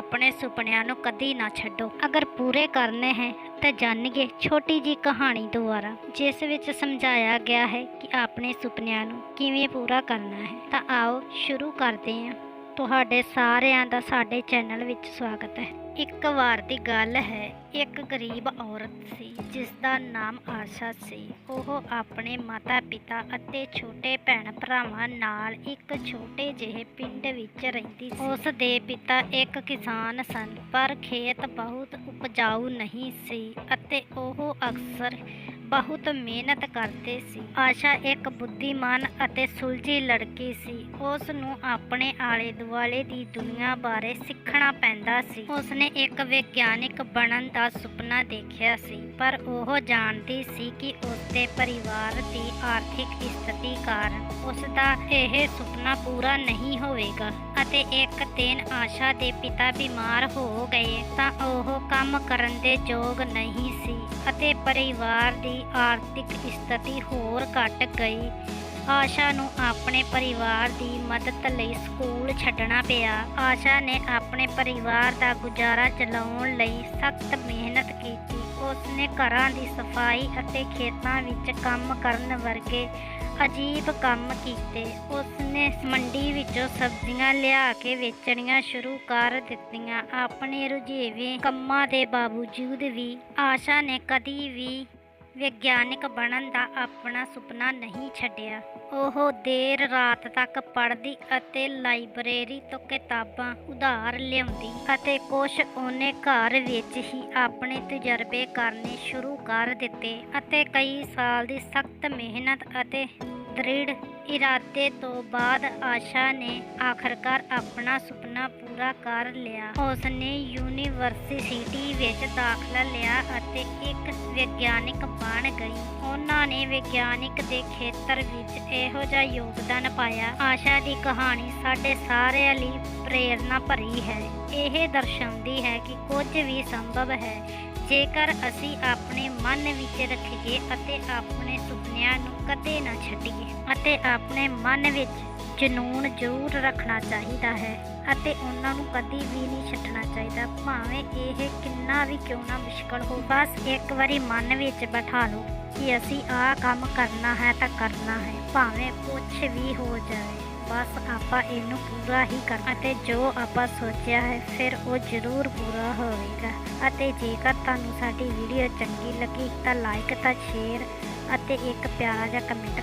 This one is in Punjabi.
ਆਪਣੇ ਸੁਪਨਿਆਂ ਨੂੰ ਕਦੀ ਨਾ ਛੱਡੋ। ਅਗਰ ਪੂਰੇ ਕਰਨੇ ਹੈ, ਤਾਂ ਜਾਣੀਏ ਛੋਟੀ ਜੀ ਕਹਾਣੀ ਦੁਆਰਾ ਜਿਸ ਵਿੱਚ ਸਮਝਾਇਆ ਗਿਆ ਹੈ ਕਿ ਆਪਣੇ ਸੁਪਨਿਆਂ ਨੂੰ ਕਿਵੇਂ ਪੂਰਾ ਕਰਨਾ ਹੈ। ਤਾਂ ਆਓ ਸ਼ੁਰੂ ਕਰਦੇ ਹਾਂ। ਤੁਹਾਡੇ ਸਾਰਿਆਂ ਦਾ ਸਾਡੇ ਚੈਨਲ ਵਿੱਚ ਸਵਾਗਤ ਹੈ। ਇੱਕ ਵਾਰ ਦੀ ਗੱਲ ਹੈ, ਇੱਕ ਗਰੀਬ ਔਰਤ ਸੀ ਜਿਸ ਦਾ ਨਾਮ ਆਸ਼ਾ ਸੀ। ਉਹ ਆਪਣੇ ਮਾਤਾ-ਪਿਤਾ ਅਤੇ ਛੋਟੇ ਭੈਣ ਭਰਾਵਾਂ ਨਾਲ ਇੱਕ ਛੋਟੇ ਜਿਹੇ ਪਿੰਡ ਵਿੱਚ ਰਹਿੰਦੀ ਸੀ। ਉਸ ਦੇ ਪਿਤਾ ਇੱਕ ਕਿਸਾਨ ਸਨ, ਪਰ ਖੇਤ ਬਹੁਤ ਉਪਜਾਊ ਨਹੀਂ ਸੀ ਅਤੇ ਉਹ ਅਕਸਰ ਬਹੁਤ ਮਿਹਨਤ ਕਰਦੇ ਸੀ। ਆਸ਼ਾ ਇੱਕ ਬੁੱਧੀਮਾਨ ਅਤੇ ਸੁਲਝੀ ਲੜਕੀ ਸੀ। ਉਸ ਨੂੰ ਆਪਣੇ ਆਲੇ ਦੁਆਲੇ ਦੀ ਦੁਨੀਆ ਬਾਰੇ ਸਿੱਖਣਾ ਪੈਂਦਾ ਸੀ। ਉਸਨੇ ਇੱਕ ਵਿਗਿਆਨਿਕ ਬਣਨ ਦਾ ਸੁਪਨਾ ਦੇਖਿਆ ਸੀ, ਪਰ ਉਹ ਜਾਣਦੀ ਸੀ ਕਿ ਉਸਦੇ ਪਰਿਵਾਰ ਦੀ ਆਰਥਿਕ ਸਥਿਤੀ ਕਾਰਨ ਉਸ ਦਾ ਇਹ ਸੁਪਨਾ ਪੂਰਾ ਨਹੀਂ ਹੋਵੇਗਾ। ਅਤੇ ਇੱਕ ਦਿਨ ਆਸ਼ਾ ਦੇ ਪਿਤਾ ਬਿਮਾਰ ਹੋ ਗਏ ਤਾਂ ਉਹ ਕੰਮ ਕਰਨ ਦੇ ਯੋਗ ਨਹੀਂ ਸੀ ਅਤੇ ਪਰਿਵਾਰ ਦੀ ਆਰਥਿਕ ਸਥਿਤੀ ਹੋਰ ਘਟ ਗਈ। ਆਸ਼ਾ ਨੂੰ ਆਪਣੇ ਪਰਿਵਾਰ ਦੀ ਮਦਦ ਲਈ ਸਕੂਲ ਛੱਡਣਾ ਪਿਆ। ਆਸ਼ਾ ਨੇ ਆਪਣੇ ਪਰਿਵਾਰ ਦਾ ਗੁਜ਼ਾਰਾ ਚਲਾਉਣ ਲਈ ਸਖਤ ਮਿਹਨਤ ਕੀਤੀ। ਉਸਨੇ ਘਰਾਂ ਦੀ ਸਫ਼ਾਈ ਅਤੇ ਖੇਤਾਂ ਵਿੱਚ ਕੰਮ ਕਰਨ ਵਰਗੇ ਅਜੀਬ ਕੰਮ ਕੀਤੇ। ਉਸਨੇ ਮੰਡੀ ਵਿੱਚੋਂ ਸਬਜ਼ੀਆਂ ਲਿਆ ਕੇ ਵੇਚਣੀਆਂ ਸ਼ੁਰੂ ਕਰ ਦਿੱਤੀਆਂ। ਆਪਣੇ ਰੁਝੇਵੇਂ ਕੰਮਾਂ ਦੇ ਬਾਵਜੂਦ ਵੀ ਆਸ਼ਾ ਨੇ ਕਦੀ ਵੀ ਵਿਗਿਆਨਕ ਬਣਨ ਦਾ ਆਪਣਾ ਸੁਪਨਾ ਨਹੀਂ ਛੱਡਿਆ। ਉਹ ਦੇਰ ਰਾਤ ਤੱਕ ਪੜ੍ਹਦੀ ਅਤੇ ਲਾਇਬ੍ਰੇਰੀ ਤੋਂ ਕਿਤਾਬਾਂ ਉਧਾਰ ਲਿਆਉਂਦੀ ਅਤੇ ਕੁਝ ਉਹਨੇ ਘਰ ਵਿੱਚ ਹੀ ਆਪਣੇ ਤਜਰਬੇ ਕਰਨੇ ਸ਼ੁਰੂ ਕਰ ਦਿੱਤੇ ਅਤੇ ਕਈ ਸਾਲ ਦੀ ਸਖਤ ਮਿਹਨਤ ਅਤੇ ਦ੍ਰਿੜ ਇਰਾਦੇ ਤੋਂ ਬਾਅਦ ਆਸ਼ਾ ਨੇ ਆਖਰਕਾਰ ਆਪਣਾ ਸੁਪਨਾ ਪੂਰਾ ਕਰ ਲਿਆ। ਉਸਨੇ ਯੂਨੀਵਰਸਿਟੀ ਵਿੱਚ ਦਾਖਲਾ ਲਿਆ ਅਤੇ ਇੱਕ ਵਿਗਿਆਨਿਕ ਬਣ ਗਈ। ਉਹਨਾਂ ਨੇ ਵਿਗਿਆਨਿਕ ਦੇ ਖੇਤਰ ਵਿੱਚ ਇਹੋ ਜਿਹਾ ਯੋਗਦਾਨ ਪਾਇਆ। ਆਸ਼ਾ ਦੀ ਕਹਾਣੀ ਸਾਡੇ ਸਾਰਿਆਂ ਲਈ ਪ੍ਰੇਰਨਾ ਭਰੀ ਹੈ। ਇਹ ਦਰਸਾਉਂਦੀ ਹੈ ਕਿ ਕੁਝ ਵੀ ਸੰਭਵ ਹੈ। ਜੇਕਰ ਅਸੀਂ ਆਪਣੇ ਮਨ ਵਿੱਚ ਰੱਖੀਏ ਅਤੇ ਆਪਣੇ ਸੁਪਨਿਆਂ ਨੂੰ ਕਦੇ ਨਾ ਛੱਡੀਏ ਅਤੇ ਆਪਣੇ ਮਨ ਵਿੱਚ ਜਨੂਨ ਜ਼ਰੂਰ ਰੱਖਣਾ ਚਾਹੀਦਾ ਹੈ ਅਤੇ ਉਹਨਾਂ ਨੂੰ ਕਦੀ ਵੀ ਨਹੀਂ ਛੱਡਣਾ ਚਾਹੀਦਾ, ਭਾਵੇਂ ਇਹ ਕਿੰਨਾ ਵੀ ਕਿਉਂ ਨਾ ਮੁਸ਼ਕਲ ਹੋ, ਬਸ ਇੱਕ ਵਾਰੀ ਮਨ ਵਿੱਚ ਬਿਠਾ ਲਓ ਕਿ ਅਸੀਂ ਆਹ ਕੰਮ ਕਰਨਾ ਹੈ ਤਾਂ ਕਰਨਾ ਹੈ, ਭਾਵੇਂ ਕੁਝ ਵੀ ਹੋ ਜਾਵੇ ਬਸ ਆਪਾਂ ਇਹਨੂੰ ਪੂਰਾ ਹੀ ਕਰ ਅਤੇ ਜੋ ਆਪਾਂ ਸੋਚਿਆ ਹੈ, ਫਿਰ ਉਹ ਜ਼ਰੂਰ ਪੂਰਾ ਹੋਵੇਗਾ। ਅਤੇ ਜੇਕਰ ਤੁਹਾਨੂੰ ਸਾਡੀ ਵੀਡੀਓ ਚੰਗੀ ਲੱਗੀ ਤਾਂ ਲਾਈਕ ਤਾਂ ਸ਼ੇਅਰ ਅਤੇ ਇੱਕ ਪਿਆਰਾ ਜਿਹਾ ਕਮੈਂਟ